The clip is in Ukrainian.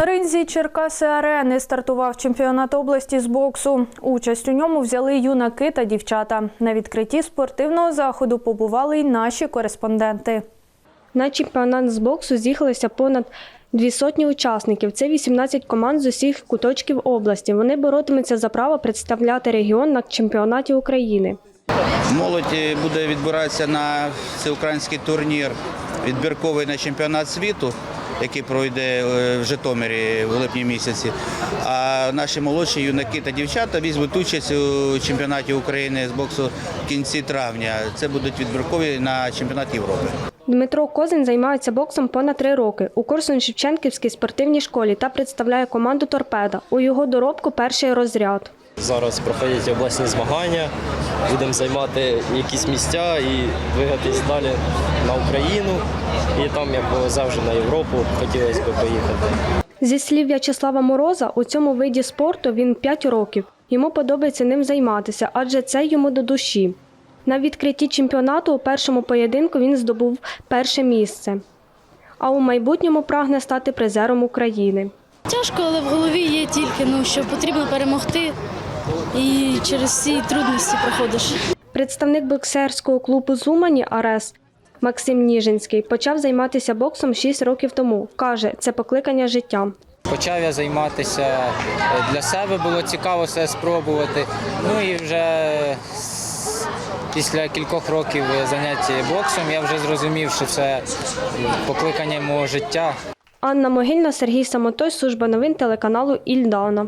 На ринзі Черкаси Арени стартував чемпіонат області з боксу. Участь у ньому взяли юнаки та дівчата. На відкритті спортивного заходу побували й наші кореспонденти. На чемпіонат з боксу з'їхалося понад дві сотні учасників. Це 18 команд з усіх куточків області. Вони боротимуться за право представляти регіон на чемпіонаті України. Молодь е, буде відбиратися на всеукраїнський турнір, відбірковий на чемпіонат світу, який пройде е, в Житомирі в липні місяці. А наші молодші юнаки та дівчата візьмуть участь у чемпіонаті України з боксу в кінці травня. Це будуть відбіркові на чемпіонат Європи. Дмитро Козин займається боксом понад три роки у Корсун-Шевченківській спортивній школі та представляє команду Торпеда. У його доробку перший розряд. Зараз проходять обласні змагання, будемо займати якісь місця і двигатись далі на Україну. І там, як завжди, на Європу хотілося б поїхати. Зі слів В'ячеслава Мороза, у цьому виді спорту він 5 років. Йому подобається ним займатися, адже це йому до душі. На відкритті чемпіонату у першому поєдинку він здобув перше місце. А у майбутньому прагне стати призером України. Тяжко, але в голові є тільки ну, що потрібно перемогти і через всі трудності проходиш. Представник боксерського клубу Зумані Арес Максим Ніжинський почав займатися боксом 6 років тому. Каже, це покликання життя. Почав я займатися е, для себе, було цікаво все спробувати. Ну і вже після кількох років занять боксом я вже зрозумів, що це покликання мого життя. Анна Могильна, Сергій Самотой, служба новин телеканалу Ільдана.